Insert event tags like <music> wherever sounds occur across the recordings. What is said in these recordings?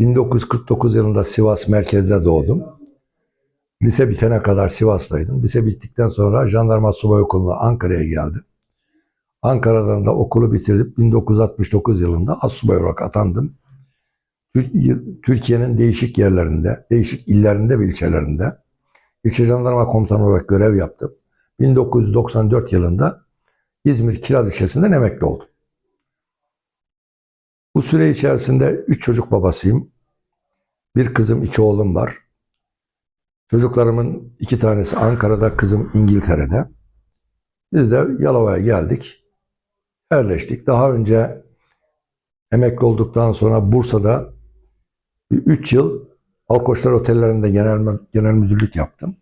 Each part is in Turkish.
...1949 yılında Sivas merkezde doğdum. Lise bitene kadar Sivas'taydım. Lise bittikten sonra Jandarma Subay Okulu'na Ankara'ya geldim. Ankara'dan da okulu bitirip 1969 yılında asubay olarak atandım. Tür- Türkiye'nin değişik yerlerinde, değişik illerinde ve ilçelerinde ilçe jandarma komutanı olarak görev yaptım. 1994 yılında İzmir Kiraz ilçesinden emekli oldum. Bu süre içerisinde üç çocuk babasıyım. Bir kızım, iki oğlum var. Çocuklarımın iki tanesi Ankara'da, kızım İngiltere'de. Biz de Yalova'ya geldik. Yerleştik. Daha önce emekli olduktan sonra Bursa'da 3 yıl Alkoçlar Otellerinde genel, genel müdürlük yaptım.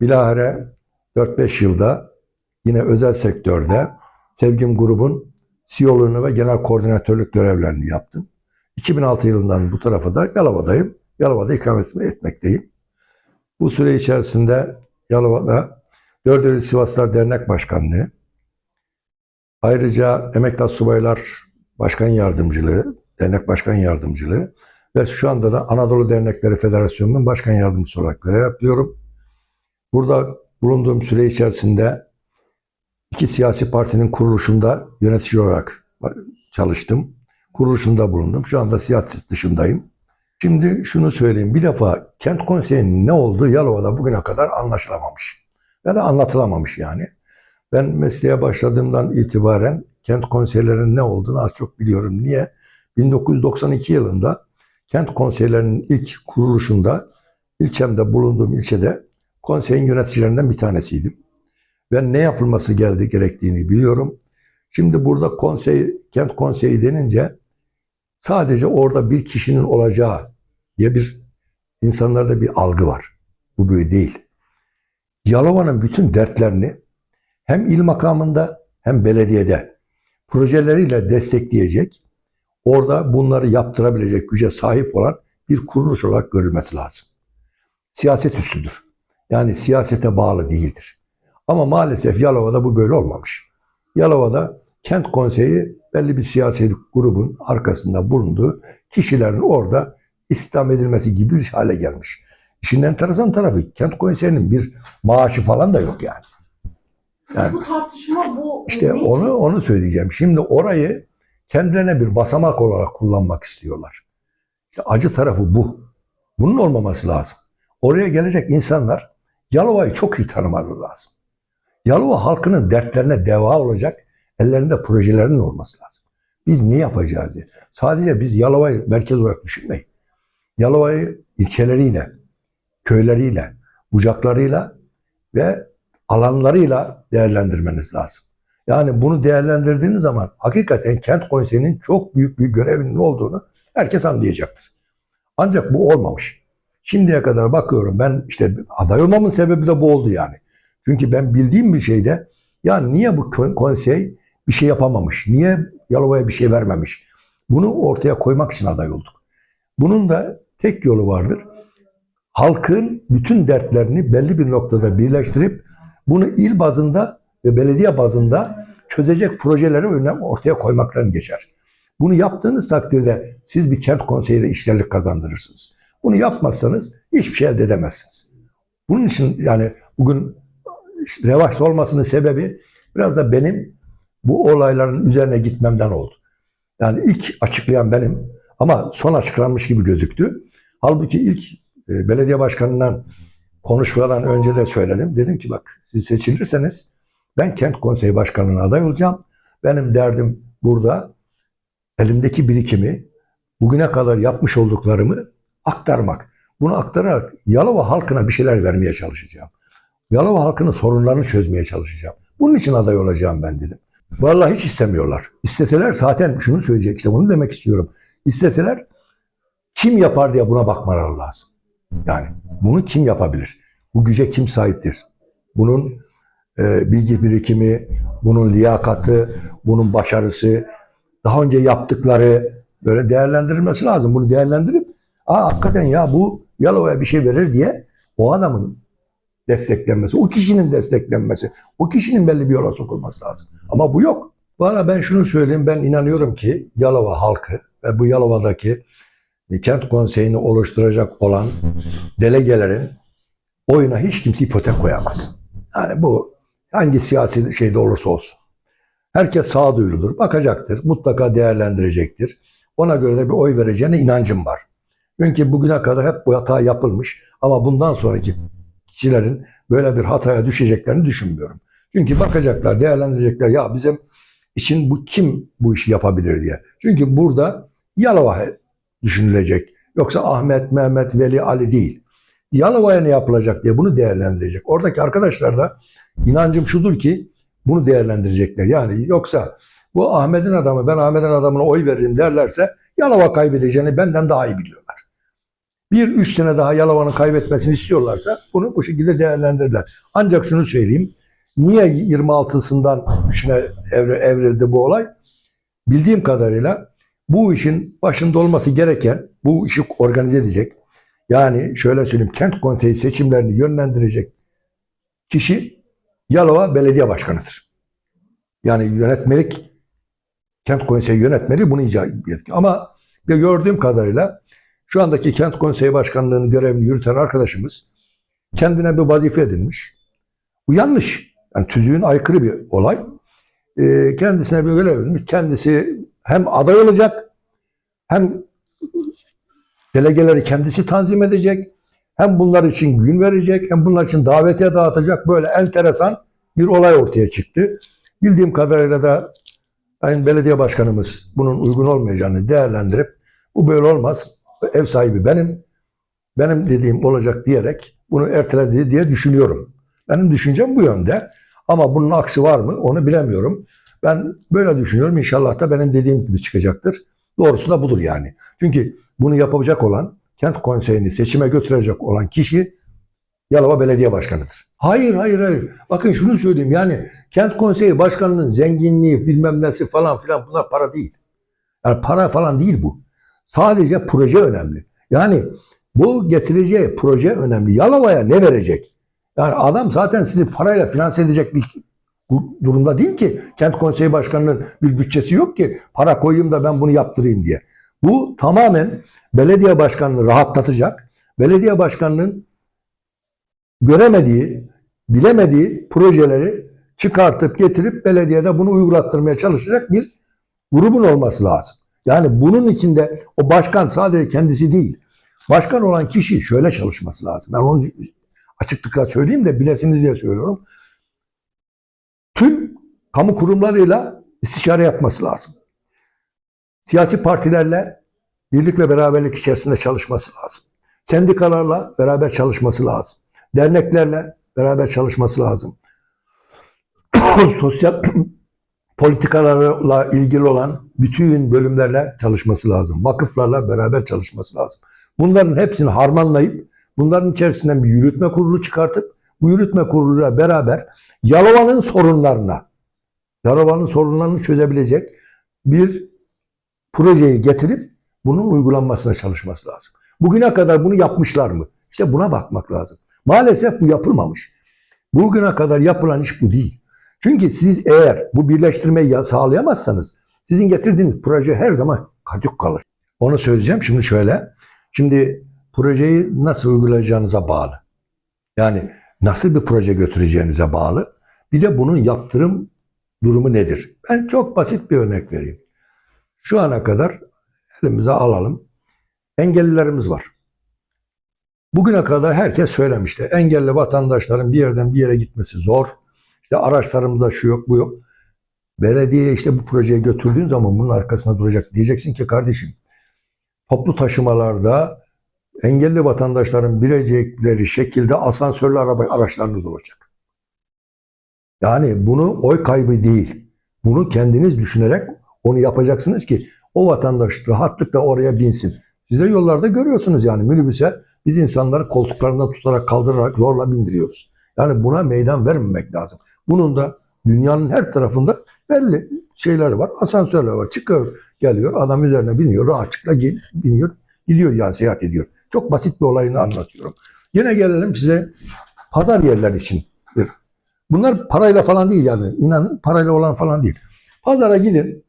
Bilahare 4-5 yılda yine özel sektörde Sevgim Grubun CEO'luğunu ve genel koordinatörlük görevlerini yaptım. 2006 yılından bu tarafa da Yalova'dayım. Yalova'da ikamet etmekteyim. Bu süre içerisinde Yalova'da Dördölü Sivaslar Dernek Başkanlığı, ayrıca Emekli Subaylar Başkan Yardımcılığı, Dernek Başkan Yardımcılığı ve şu anda da Anadolu Dernekleri Federasyonu'nun Başkan Yardımcısı olarak görev yapıyorum. Burada bulunduğum süre içerisinde iki siyasi partinin kuruluşunda yönetici olarak çalıştım. Kuruluşunda bulundum. Şu anda siyaset dışındayım. Şimdi şunu söyleyeyim. Bir defa kent konseyinin ne olduğu Yalova'da bugüne kadar anlaşılamamış. Ya da anlatılamamış yani. Ben mesleğe başladığımdan itibaren kent konseylerinin ne olduğunu az çok biliyorum. Niye? 1992 yılında kent konseylerinin ilk kuruluşunda ilçemde bulunduğum ilçede konseyin yöneticilerinden bir tanesiydim. Ben ne yapılması geldi gerektiğini biliyorum. Şimdi burada konsey, kent konseyi denince sadece orada bir kişinin olacağı diye bir insanlarda bir algı var. Bu böyle değil. Yalova'nın bütün dertlerini hem il makamında hem belediyede projeleriyle destekleyecek, orada bunları yaptırabilecek güce sahip olan bir kuruluş olarak görülmesi lazım. Siyaset üstüdür. Yani siyasete bağlı değildir. Ama maalesef Yalova'da bu böyle olmamış. Yalova'da kent konseyi belli bir siyasi grubun arkasında bulunduğu kişilerin orada istihdam edilmesi gibi bir hale gelmiş. İşin enteresan tarafı kent konseyinin bir maaşı falan da yok yani. Yani- bu tartışma bu İşte onu onu söyleyeceğim. Şimdi orayı kendilerine bir basamak olarak kullanmak istiyorlar. İşte acı tarafı bu. Bunun olmaması lazım. Oraya gelecek insanlar Yalova'yı çok iyi tanımaları lazım. Yalova halkının dertlerine deva olacak ellerinde projelerinin olması lazım. Biz ne yapacağız diye. Sadece biz Yalova'yı merkez olarak düşünmeyin. Yalova'yı ilçeleriyle, köyleriyle, bucaklarıyla ve alanlarıyla değerlendirmeniz lazım. Yani bunu değerlendirdiğiniz zaman hakikaten kent konseyinin çok büyük bir görevinin olduğunu herkes anlayacaktır. Ancak bu olmamış. Şimdiye kadar bakıyorum ben işte aday olmamın sebebi de bu oldu yani. Çünkü ben bildiğim bir şeyde ya niye bu konsey bir şey yapamamış? Niye Yalova'ya bir şey vermemiş? Bunu ortaya koymak için aday olduk. Bunun da tek yolu vardır. Halkın bütün dertlerini belli bir noktada birleştirip bunu il bazında ve belediye bazında çözecek projeleri önüne ortaya koymaktan geçer. Bunu yaptığınız takdirde siz bir kent konseyiyle işlerlik kazandırırsınız. Bunu yapmazsanız hiçbir şey elde edemezsiniz. Bunun için yani bugün revaçta olmasının sebebi biraz da benim bu olayların üzerine gitmemden oldu. Yani ilk açıklayan benim ama son açıklanmış gibi gözüktü. Halbuki ilk e, belediye başkanından konuşmadan önce de söyledim. Dedim ki bak siz seçilirseniz ben kent konseyi başkanlığına aday olacağım. Benim derdim burada elimdeki birikimi bugüne kadar yapmış olduklarımı aktarmak. Bunu aktararak Yalova halkına bir şeyler vermeye çalışacağım. Yalova halkının sorunlarını çözmeye çalışacağım. Bunun için aday olacağım ben dedim. Vallahi hiç istemiyorlar. İsteseler zaten şunu söyleyecek işte bunu demek istiyorum. İsteseler kim yapar diye buna bakmaları lazım. Yani bunu kim yapabilir? Bu güce kim sahiptir? Bunun e, bilgi birikimi, bunun liyakatı, bunun başarısı, daha önce yaptıkları böyle değerlendirilmesi lazım. Bunu değerlendirip Aa hakikaten ya bu Yalova'ya bir şey verir diye o adamın desteklenmesi, o kişinin desteklenmesi, o kişinin belli bir yola sokulması lazım. Ama bu yok. Valla ben şunu söyleyeyim. Ben inanıyorum ki Yalova halkı ve bu Yalova'daki kent konseyini oluşturacak olan delegelerin oyuna hiç kimse ipotek koyamaz. Yani bu hangi siyasi şeyde olursa olsun. Herkes sağduyuludur, bakacaktır, mutlaka değerlendirecektir. Ona göre de bir oy vereceğine inancım var. Çünkü bugüne kadar hep bu hata yapılmış ama bundan sonraki kişilerin böyle bir hataya düşeceklerini düşünmüyorum. Çünkü bakacaklar, değerlendirecekler ya bizim için bu kim bu işi yapabilir diye. Çünkü burada Yalova düşünülecek. Yoksa Ahmet, Mehmet, Veli, Ali değil. Yalova'ya ne yapılacak diye bunu değerlendirecek. Oradaki arkadaşlar da inancım şudur ki bunu değerlendirecekler. Yani yoksa bu Ahmet'in adamı ben Ahmet'in adamına oy veririm derlerse Yalova kaybedeceğini benden daha iyi biliyorlar. Bir üç sene daha Yalova'nın kaybetmesini istiyorlarsa bunu bu şekilde değerlendirirler. Ancak şunu söyleyeyim. Niye 26'sından 3'üne evre, evrildi bu olay? Bildiğim kadarıyla bu işin başında olması gereken, bu işi organize edecek, yani şöyle söyleyeyim, kent konseyi seçimlerini yönlendirecek kişi Yalova Belediye Başkanı'dır. Yani yönetmelik, kent konseyi yönetmeliği bunu icra ediyor. Ama gördüğüm kadarıyla şu andaki kent konseyi başkanlığının görevini yürüten arkadaşımız kendine bir vazife edinmiş. Bu yanlış. Yani tüzüğün aykırı bir olay. Ee, kendisine bir görev edinmiş. Kendisi hem aday olacak hem delegeleri kendisi tanzim edecek. Hem bunlar için gün verecek hem bunlar için davetiye dağıtacak. Böyle enteresan bir olay ortaya çıktı. Bildiğim kadarıyla da Sayın Belediye Başkanımız bunun uygun olmayacağını değerlendirip bu böyle olmaz. Ev sahibi benim. Benim dediğim olacak diyerek bunu erteledi diye düşünüyorum. Benim düşüncem bu yönde. Ama bunun aksi var mı onu bilemiyorum. Ben böyle düşünüyorum. İnşallah da benim dediğim gibi çıkacaktır. Doğrusu da budur yani. Çünkü bunu yapacak olan, kent konseyini seçime götürecek olan kişi Yalova Belediye Başkanı'dır. Hayır, hayır, hayır. Bakın şunu söyleyeyim yani kent konseyi başkanının zenginliği bilmem nesi falan filan bunlar para değil. Yani para falan değil bu. Sadece proje önemli. Yani bu getireceği proje önemli. Yalova'ya ne verecek? Yani adam zaten sizi parayla finanse edecek bir durumda değil ki. Kent konseyi başkanının bir bütçesi yok ki para koyayım da ben bunu yaptırayım diye. Bu tamamen belediye başkanını rahatlatacak. Belediye başkanının göremediği, bilemediği projeleri çıkartıp getirip belediyede bunu uygulattırmaya çalışacak bir grubun olması lazım. Yani bunun içinde o başkan sadece kendisi değil. Başkan olan kişi şöyle çalışması lazım. Ben onu açıklıkla söyleyeyim de bilesiniz diye söylüyorum. Tüm kamu kurumlarıyla istişare yapması lazım. Siyasi partilerle birlik ve beraberlik içerisinde çalışması lazım. Sendikalarla beraber çalışması lazım. Derneklerle beraber çalışması lazım. <clears throat> Sosyal politikalarla ilgili olan bütün bölümlerle çalışması lazım. Vakıflarla beraber çalışması lazım. Bunların hepsini harmanlayıp bunların içerisinden bir yürütme kurulu çıkartıp bu yürütme kuruluyla beraber Yalova'nın sorunlarına, Yalova'nın sorunlarını çözebilecek bir projeyi getirip bunun uygulanmasına çalışması lazım. Bugüne kadar bunu yapmışlar mı? İşte buna bakmak lazım. Maalesef bu yapılmamış. Bugüne kadar yapılan iş bu değil. Çünkü siz eğer bu birleştirmeyi sağlayamazsanız sizin getirdiğiniz proje her zaman kaçık kalır. Onu söyleyeceğim şimdi şöyle. Şimdi projeyi nasıl uygulayacağınıza bağlı. Yani nasıl bir proje götüreceğinize bağlı. Bir de bunun yaptırım durumu nedir? Ben çok basit bir örnek vereyim. Şu ana kadar elimize alalım. Engellilerimiz var. Bugüne kadar herkes söylemişti. Engelli vatandaşların bir yerden bir yere gitmesi zor. İşte araçlarımızda şu yok bu yok. Belediye işte bu projeyi götürdüğün zaman bunun arkasında duracak. Diyeceksin ki kardeşim toplu taşımalarda engelli vatandaşların bilecekleri şekilde asansörlü araba araçlarınız olacak. Yani bunu oy kaybı değil. Bunu kendiniz düşünerek onu yapacaksınız ki o vatandaş rahatlıkla oraya binsin. Siz de yollarda görüyorsunuz yani minibüse biz insanları koltuklarından tutarak kaldırarak zorla bindiriyoruz. Yani buna meydan vermemek lazım. Bunun da dünyanın her tarafında belli şeyler var. Asansörler var. Çıkıyor, geliyor. Adam üzerine biniyor. Rahatlıkla biniyor. Gidiyor yani seyahat ediyor. Çok basit bir olayını anlatıyorum. Yine gelelim size pazar yerler için. Bunlar parayla falan değil yani. İnanın parayla olan falan değil. Pazara gidin.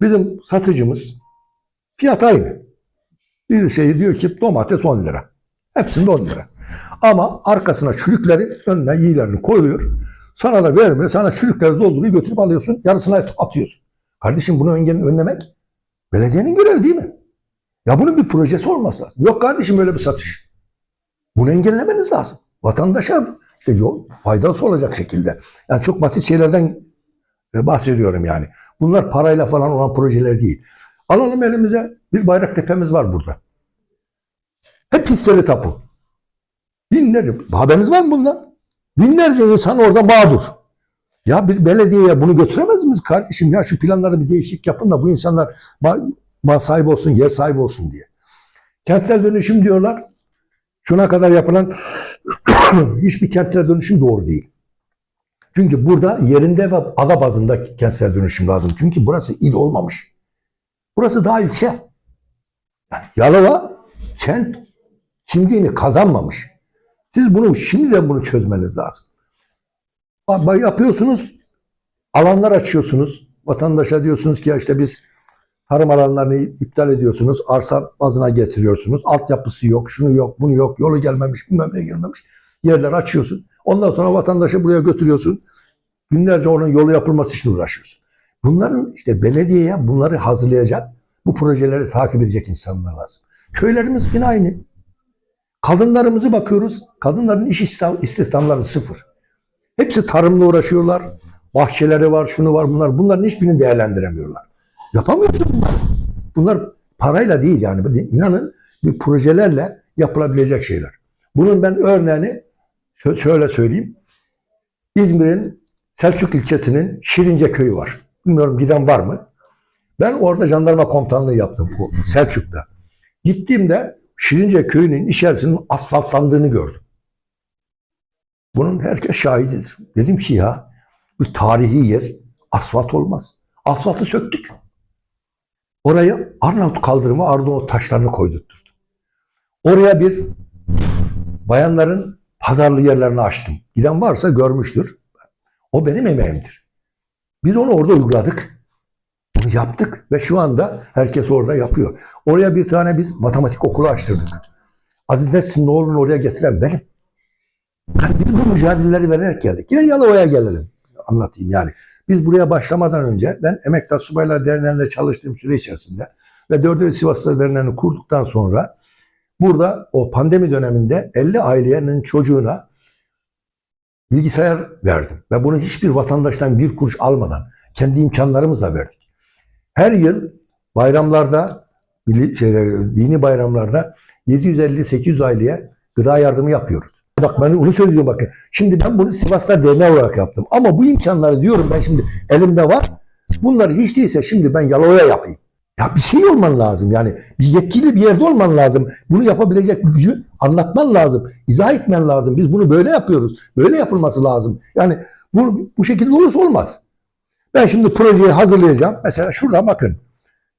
Bizim satıcımız fiyat aynı. Bir şey diyor ki domates 10 lira. Hepsinde 10 lira. Ama arkasına çürükleri önüne iyilerini koyuyor. Sana da vermiyor. Sana çürükleri dolduruyor götürüp alıyorsun. Yarısına atıyorsun. Kardeşim bunu önlemek belediyenin görevi değil mi? Ya bunun bir projesi olması lazım. Yok kardeşim böyle bir satış. Bunu engellemeniz lazım. Vatandaşa işte yol, faydası olacak şekilde. Yani çok basit şeylerden e, bahsediyorum yani. Bunlar parayla falan olan projeler değil. Alalım elimize bir bayrak tepemiz var burada. Hep hisseli tapu. Binlerce, haberiniz var mı bundan? Binlerce insan orada mağdur. Ya bir belediyeye bunu götüremez miyiz kardeşim? Ya şu planları bir değişik yapın da bu insanlar ma- mal sahibi olsun, yer sahibi olsun diye. Kentsel dönüşüm diyorlar. Şuna kadar yapılan <clears throat> hiçbir kentsel dönüşüm doğru değil. Çünkü burada yerinde ve ada bazında kentsel dönüşüm lazım. Çünkü burası il olmamış. Burası daha ilçe. Yani Yalova kent kimliğini kazanmamış. Siz bunu şimdiden bunu çözmeniz lazım. Yapıyorsunuz, alanlar açıyorsunuz. Vatandaşa diyorsunuz ki ya işte biz tarım alanlarını iptal ediyorsunuz. Arsa bazına getiriyorsunuz. Altyapısı yok, şunu yok, bunu yok. Yolu gelmemiş, bilmem ne gelmemiş. Yerler açıyorsun. Ondan sonra vatandaşı buraya götürüyorsun. Günlerce onun yolu yapılması için uğraşıyorsun. Bunların işte belediyeye bunları hazırlayacak, bu projeleri takip edecek insanlar lazım. Köylerimiz yine aynı. Kadınlarımızı bakıyoruz. Kadınların iş istihdam- istihdamları sıfır. Hepsi tarımla uğraşıyorlar. Bahçeleri var, şunu var, bunlar. Bunların hiçbirini değerlendiremiyorlar. Yapamıyorsun bunlar. Bunlar parayla değil yani. İnanın bir projelerle yapılabilecek şeyler. Bunun ben örneğini şö- şöyle söyleyeyim. İzmir'in Selçuk ilçesinin Şirince köyü var. Bilmiyorum giden var mı? Ben orada jandarma komutanlığı yaptım bu Selçuk'ta. Gittiğimde Şirince köyünün içerisinin asfaltlandığını gördüm. Bunun herkes şahididir. Dedim ki ya bir tarihi yer asfalt olmaz. Asfaltı söktük. Oraya Arnavut kaldırımı Arnavut taşlarını koydurtturdum. Oraya bir bayanların pazarlı yerlerini açtım. Giden varsa görmüştür. O benim emeğimdir. Biz onu orada uyguladık. Yaptık ve şu anda herkes orada yapıyor. Oraya bir tane biz matematik okulu açtırdık. Aziz Nesin'in oğlunu oraya getiren benim. Yani biz bu mücadeleleri vererek geldik. Yine Yalova'ya gelelim. Anlatayım yani. Biz buraya başlamadan önce ben Emektar Subaylar Derneği'nde çalıştığım süre içerisinde ve 4. Sivaslı Derneği'ni kurduktan sonra burada o pandemi döneminde 50 ailenin çocuğuna bilgisayar verdim. Ve bunu hiçbir vatandaştan bir kuruş almadan kendi imkanlarımızla verdik. Her yıl bayramlarda, şeyler, dini bayramlarda 750-800 aileye gıda yardımı yapıyoruz. Bak ben onu söylüyorum bakın. Şimdi ben bunu Sivas'ta derneği olarak yaptım. Ama bu imkanları diyorum ben şimdi elimde var. Bunları hiç değilse şimdi ben Yalova'ya yapayım. Ya bir şey olman lazım yani. Bir yetkili bir yerde olman lazım. Bunu yapabilecek gücü anlatman lazım. izah etmen lazım. Biz bunu böyle yapıyoruz. Böyle yapılması lazım. Yani bu, bu şekilde olursa olmaz. Ben şimdi projeyi hazırlayacağım. Mesela şurada bakın.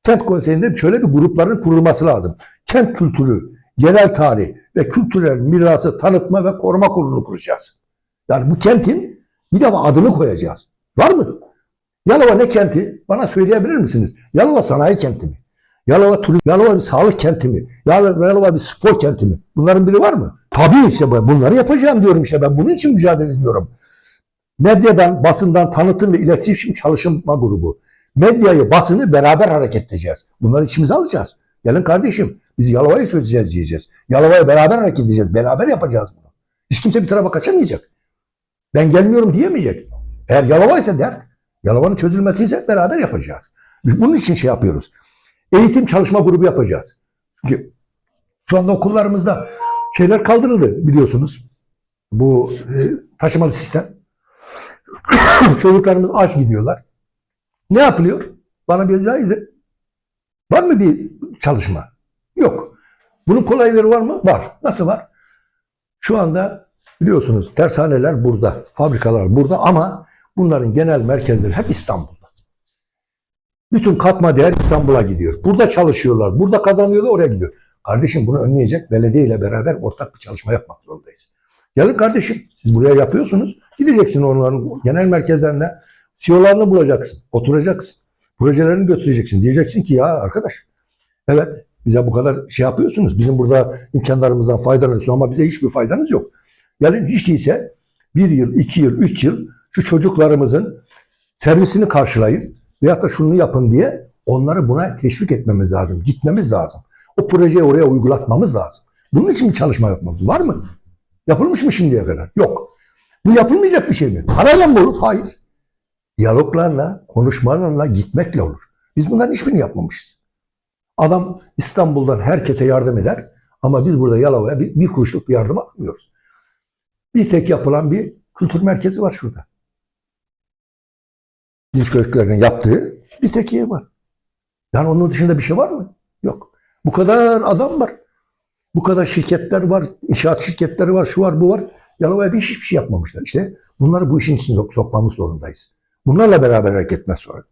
Kent konseyinde şöyle bir grupların kurulması lazım. Kent kültürü, genel tarih ve kültürel mirası tanıtma ve koruma kurulunu kuracağız. Yani bu kentin bir defa adını koyacağız. Var mı? Yalova ne kenti? Bana söyleyebilir misiniz? Yalova sanayi kenti mi? Yalova turizm, Yalova bir sağlık kenti mi? Yalova, Yalova bir spor kenti mi? Bunların biri var mı? Tabii işte bu- bunları yapacağım diyorum işte ben bunun için mücadele ediyorum. Medyadan, basından tanıtım ve iletişim çalışma grubu. Medyayı, basını beraber hareket edeceğiz. Bunları içimize alacağız. Gelin kardeşim biz Yalova'yı söyleyeceğiz diyeceğiz. Yalova'ya beraber hareket edeceğiz. Beraber yapacağız bunu. Hiç kimse bir tarafa kaçamayacak. Ben gelmiyorum diyemeyecek. Eğer Yalova ise dert. Yalova'nın çözülmesi ise beraber yapacağız. Biz bunun için şey yapıyoruz. Eğitim çalışma grubu yapacağız. Çünkü şu anda okullarımızda şeyler kaldırıldı biliyorsunuz. Bu e, taşımalı sistem. <coughs> Çocuklarımız aç gidiyorlar. Ne yapılıyor? Bana bir edin. Var mı bir çalışma? Yok. Bunun kolayları var mı? Var. Nasıl var? Şu anda biliyorsunuz tersaneler burada, fabrikalar burada ama bunların genel merkezleri hep İstanbul'da. Bütün katma değer İstanbul'a gidiyor. Burada çalışıyorlar, burada kazanıyorlar, oraya gidiyor. Kardeşim bunu önleyecek belediye ile beraber ortak bir çalışma yapmak zorundayız. Gelin kardeşim siz buraya yapıyorsunuz. Gideceksin onların genel merkezlerine, CEO'larını bulacaksın. Oturacaksın. Projelerini götüreceksin. Diyeceksin ki ya arkadaş evet bize bu kadar şey yapıyorsunuz. Bizim burada imkanlarımızdan faydalanıyorsunuz ama bize hiçbir faydanız yok. Yani hiç değilse bir yıl, iki yıl, üç yıl şu çocuklarımızın servisini karşılayın veyahut da şunu yapın diye onları buna teşvik etmemiz lazım. Gitmemiz lazım. O projeyi oraya uygulatmamız lazım. Bunun için bir çalışma yapmamız var mı? Yapılmış mı şimdiye kadar? Yok. Bu yapılmayacak bir şey mi? Parayla mı olur? Hayır. Diyaloglarla, konuşmalarla, gitmekle olur. Biz bunların hiçbirini yapmamışız. Adam İstanbul'dan herkese yardım eder ama biz burada Yalova'ya bir, bir kuruşluk bir yardım almıyoruz. Bir tek yapılan bir kültür merkezi var şurada. Dinç köylüklerinin yaptığı bir tek yer var. Yani onun dışında bir şey var mı? Yok. Bu kadar adam var. Bu kadar şirketler var, inşaat şirketleri var, şu var, bu var. Yalova'ya bir hiçbir şey yapmamışlar. İşte bunları bu işin içine sok- sokmamız zorundayız. Bunlarla beraber hareket etmek zorunda.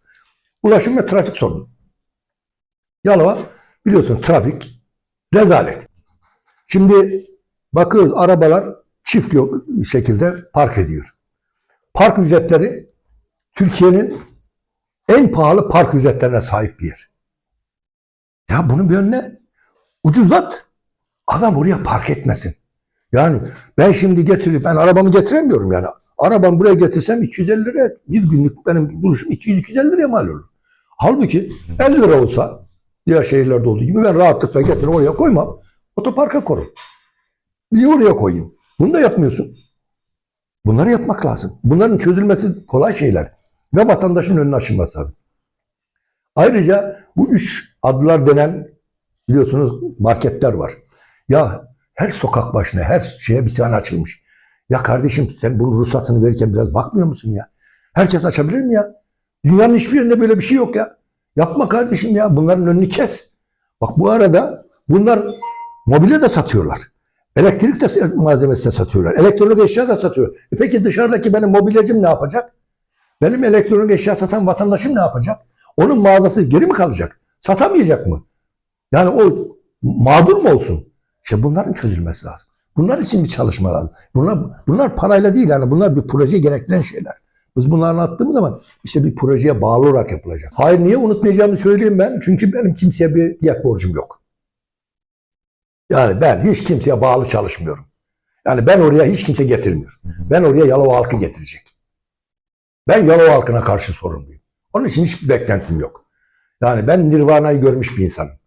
Ulaşım ve trafik sorunu. Yalova biliyorsun trafik rezalet. Şimdi bakıyoruz arabalar çift şekilde park ediyor. Park ücretleri Türkiye'nin en pahalı park ücretlerine sahip bir yer. Ya bunun bir önüne ucuzlat. Adam oraya park etmesin. Yani ben şimdi getirip ben arabamı getiremiyorum yani. Arabamı buraya getirsem 250 lira bir günlük benim buluşum 200-250 liraya mal olur. Halbuki 50 lira olsa diğer şehirlerde olduğu gibi ben rahatlıkla getirip oraya koymam. Otoparka korum. Niye oraya koyayım? Bunu da yapmıyorsun. Bunları yapmak lazım. Bunların çözülmesi kolay şeyler. Ve vatandaşın önüne açılması lazım. Ayrıca bu üç adlar denen biliyorsunuz marketler var. Ya her sokak başına her şeye bir tane açılmış. Ya kardeşim sen bunun ruhsatını verirken biraz bakmıyor musun ya? Herkes açabilir mi ya? Dünyanın hiçbir yerinde böyle bir şey yok ya. Yapma kardeşim ya. Bunların önünü kes. Bak bu arada bunlar mobilya da satıyorlar. Elektrik de malzemesi de satıyorlar. Elektronik eşya da satıyor. E peki dışarıdaki benim mobilyacım ne yapacak? Benim elektronik eşya satan vatandaşım ne yapacak? Onun mağazası geri mi kalacak? Satamayacak mı? Yani o mağdur mu olsun? İşte bunların çözülmesi lazım. Bunlar için bir çalışma lazım. Bunlar, bunlar parayla değil yani bunlar bir proje gerektiren şeyler. Biz bunları anlattığımız zaman işte bir projeye bağlı olarak yapılacak. Hayır niye unutmayacağımı söyleyeyim ben. Çünkü benim kimseye bir diyet borcum yok. Yani ben hiç kimseye bağlı çalışmıyorum. Yani ben oraya hiç kimse getirmiyor. Ben oraya Yalova halkı getirecek. Ben Yalova halkına karşı sorumluyum. Onun için hiçbir beklentim yok. Yani ben Nirvana'yı görmüş bir insanım.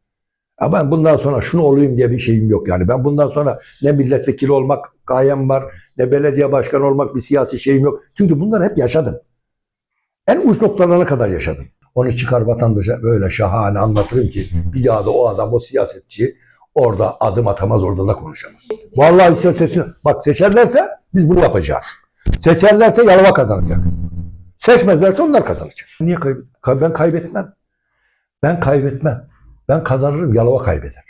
Ya ben bundan sonra şunu olayım diye bir şeyim yok. Yani ben bundan sonra ne milletvekili olmak gayem var, ne belediye başkanı olmak bir siyasi şeyim yok. Çünkü bunları hep yaşadım. En uç noktalarına kadar yaşadım. Onu çıkar vatandaşa böyle şahane anlatırım ki bir daha da o adam, o siyasetçi orada adım atamaz, orada da konuşamaz. Vallahi işte seçin, bak seçerlerse biz bunu yapacağız. Seçerlerse Yalova kazanacak. Seçmezlerse onlar kazanacak. Niye kaybet? Ben kaybetmem. Ben kaybetmem. Ben kazanırım, Yalova kaybeder.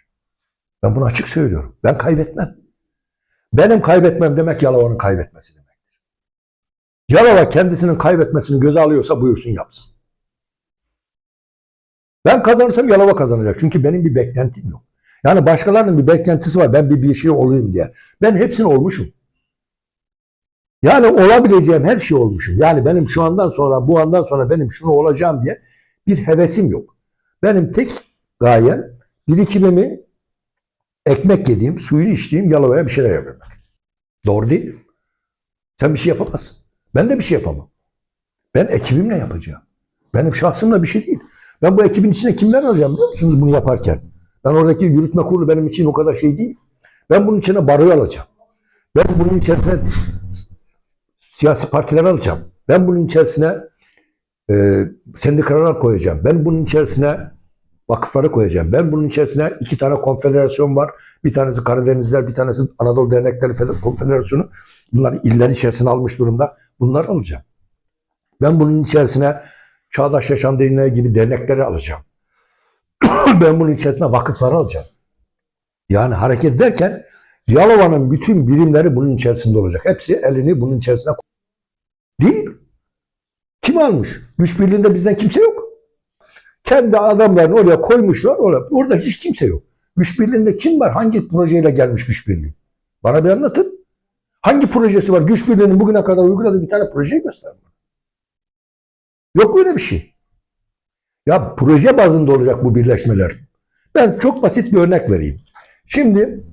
Ben bunu açık söylüyorum. Ben kaybetmem. Benim kaybetmem demek Yalova'nın kaybetmesi demektir. Yalova kendisinin kaybetmesini göze alıyorsa buyursun yapsın. Ben kazanırsam Yalova kazanacak. Çünkü benim bir beklentim yok. Yani başkalarının bir beklentisi var. Ben bir, bir şey olayım diye. Ben hepsini olmuşum. Yani olabileceğim her şey olmuşum. Yani benim şu andan sonra, bu andan sonra benim şunu olacağım diye bir hevesim yok. Benim tek gayem birikimimi ekmek yediğim, suyunu içtiğim Yalova'ya bir şeyler yapabilmek. Doğru değil. Sen bir şey yapamazsın. Ben de bir şey yapamam. Ben ekibimle yapacağım. Benim şahsımla bir şey değil. Ben bu ekibin içine kimler alacağım biliyor musunuz bunu yaparken? Ben oradaki yürütme kurulu benim için o kadar şey değil. Ben bunun içine baroyu alacağım. Ben bunun içerisine siyasi partiler alacağım. Ben bunun içerisine e, sendikalar koyacağım. Ben bunun içerisine vakıfları koyacağım. Ben bunun içerisine iki tane konfederasyon var. Bir tanesi Karadenizler, bir tanesi Anadolu Dernekleri Feder- Konfederasyonu. Bunları iller içerisine almış durumda. Bunları alacağım. Ben bunun içerisine Çağdaş Yaşam Derneği gibi dernekleri alacağım. <coughs> ben bunun içerisine vakıfları alacağım. Yani hareket ederken Yalova'nın bütün birimleri bunun içerisinde olacak. Hepsi elini bunun içerisine koy- Değil. Kim almış? Güç birliğinde bizden kimse yok. Kendi adamlarını oraya koymuşlar. Orada, orada hiç kimse yok. Güç birliğinde kim var? Hangi projeyle gelmiş güç birliği? Bana bir anlatın. Hangi projesi var? Güç birliğinin bugüne kadar uyguladığı bir tane projeyi gösterin. Yok öyle bir şey. Ya proje bazında olacak bu birleşmeler. Ben çok basit bir örnek vereyim. Şimdi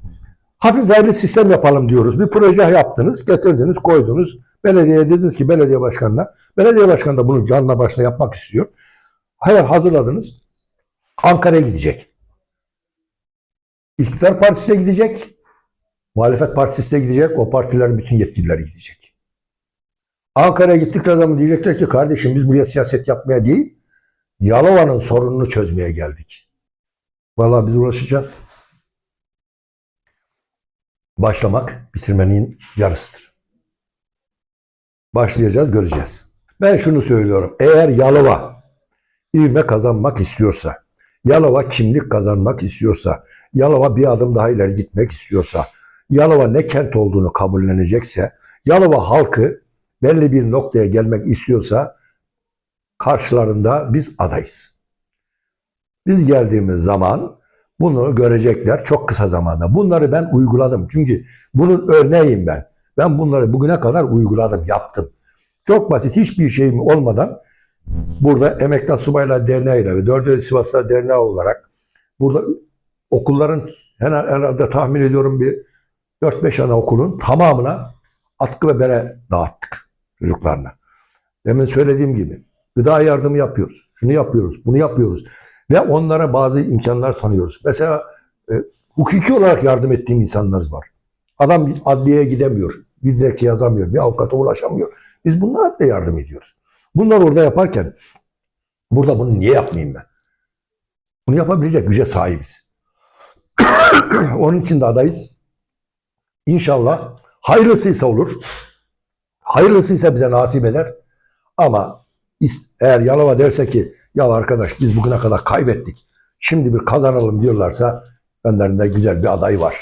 hafif vergi sistem yapalım diyoruz. Bir proje yaptınız, getirdiniz, koydunuz. Belediyeye dediniz ki belediye başkanına. Belediye başkanı da bunu canla başla yapmak istiyor. Hayır hazırladınız. Ankara'ya gidecek. İktidar Partisi'ne gidecek. Muhalefet Partisi de gidecek. O partilerin bütün yetkilileri gidecek. Ankara'ya gittikleri zaman diyecekler ki kardeşim biz buraya siyaset yapmaya değil, Yalova'nın sorununu çözmeye geldik. Vallahi biz uğraşacağız. Başlamak bitirmenin yarısıdır. Başlayacağız, göreceğiz. Ben şunu söylüyorum. Eğer Yalova ivme kazanmak istiyorsa, Yalova kimlik kazanmak istiyorsa, Yalova bir adım daha ileri gitmek istiyorsa, Yalova ne kent olduğunu kabullenecekse, Yalova halkı belli bir noktaya gelmek istiyorsa karşılarında biz adayız. Biz geldiğimiz zaman bunu görecekler çok kısa zamanda. Bunları ben uyguladım. Çünkü bunun örneğiyim ben. Ben bunları bugüne kadar uyguladım, yaptım. Çok basit hiçbir şeyim olmadan burada Emekli Subaylar Derneği ile ve Dördüncü Sivaslar Derneği olarak burada okulların herhalde, tahmin ediyorum bir 4-5 anaokulun tamamına atkı ve bere dağıttık çocuklarına. Demin söylediğim gibi gıda yardımı yapıyoruz. Şunu yapıyoruz, bunu yapıyoruz. Ve onlara bazı imkanlar sanıyoruz. Mesela e, hukuki olarak yardım ettiğim insanlarımız var. Adam adliyeye gidemiyor. Bir dilekçe yazamıyor. Bir avukata ulaşamıyor. Biz bunlara da yardım ediyoruz. Bunlar orada yaparken burada bunu niye yapmayayım ben? Bunu yapabilecek güce sahibiz. <coughs> Onun için de adayız. İnşallah hayırlısıysa olur. Hayırlısıysa bize nasip eder. Ama eğer Yalova derse ki ya arkadaş biz bugüne kadar kaybettik. Şimdi bir kazanalım diyorlarsa önlerinde güzel bir aday var.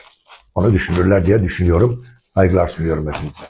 Onu düşünürler diye düşünüyorum. Saygılar sunuyorum hepinize.